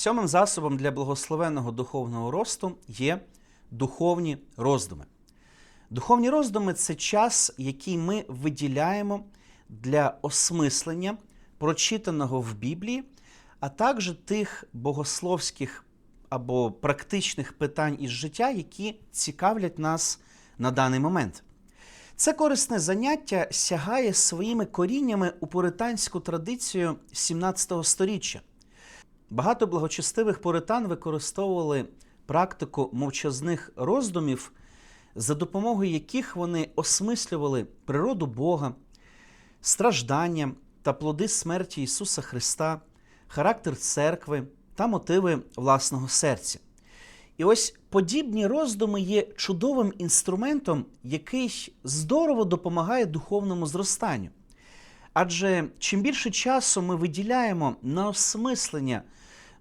Сьомим засобом для благословенного духовного росту є духовні роздуми. Духовні роздуми це час, який ми виділяємо для осмислення прочитаного в Біблії, а також тих богословських або практичних питань із життя, які цікавлять нас на даний момент. Це корисне заняття сягає своїми коріннями у пуританську традицію 17 століття. Багато благочестивих пуритан використовували практику мовчазних роздумів, за допомогою яких вони осмислювали природу Бога, страждання та плоди смерті Ісуса Христа, характер церкви та мотиви власного серця. І ось подібні роздуми є чудовим інструментом, який здорово допомагає духовному зростанню. Адже чим більше часу ми виділяємо на осмислення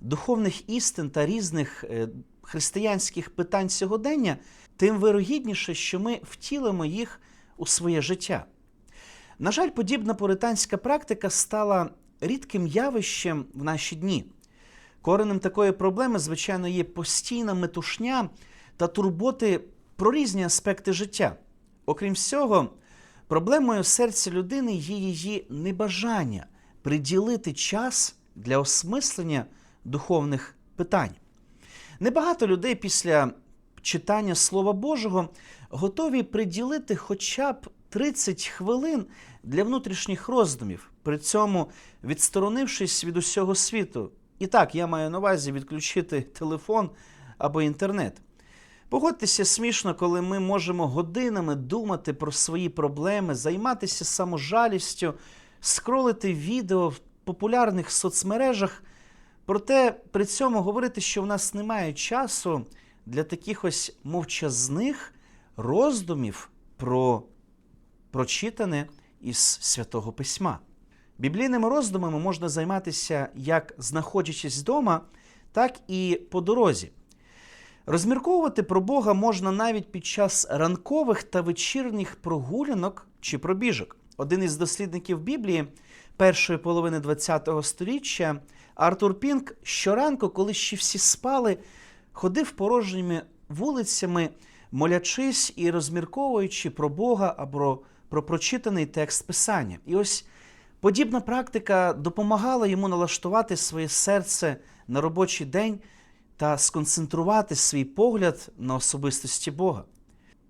духовних істин та різних е, християнських питань сьогодення, тим вирогідніше, що ми втілимо їх у своє життя. На жаль, подібна пуританська практика стала рідким явищем в наші дні. Коренем такої проблеми, звичайно, є постійна метушня та турботи про різні аспекти життя. Окрім всього, проблемою серця людини є її небажання приділити час для осмислення духовних питань. Небагато людей після читання Слова Божого готові приділити хоча б 30 хвилин для внутрішніх роздумів, при цьому відсторонившись від усього світу. І так, я маю на увазі відключити телефон або інтернет. Погодьтеся смішно, коли ми можемо годинами думати про свої проблеми, займатися саможалістю, скролити відео в популярних соцмережах, проте при цьому говорити, що в нас немає часу для таких ось мовчазних роздумів про прочитане із святого письма. Біблійними роздумами можна займатися як знаходячись вдома, так і по дорозі. Розмірковувати про Бога можна навіть під час ранкових та вечірніх прогулянок чи пробіжок. Один із дослідників Біблії першої половини ХХ століття Артур Пінк щоранку, коли ще всі спали, ходив порожніми вулицями, молячись і розмірковуючи про Бога або про прочитаний текст Писання. І ось подібна практика допомагала йому налаштувати своє серце на робочий день та сконцентрувати свій погляд на особистості Бога.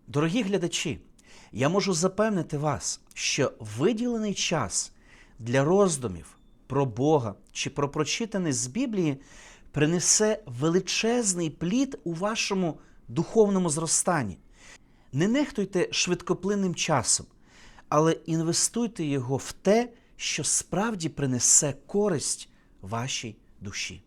Дорогі глядачі, я можу запевнити вас, що виділений час для роздумів про Бога чи про прочитане з Біблії принесе величезний плід у вашому духовному зростанні. Не нехтуйте швидкоплинним часом, але інвестуйте його в те, що справді принесе користь вашій душі.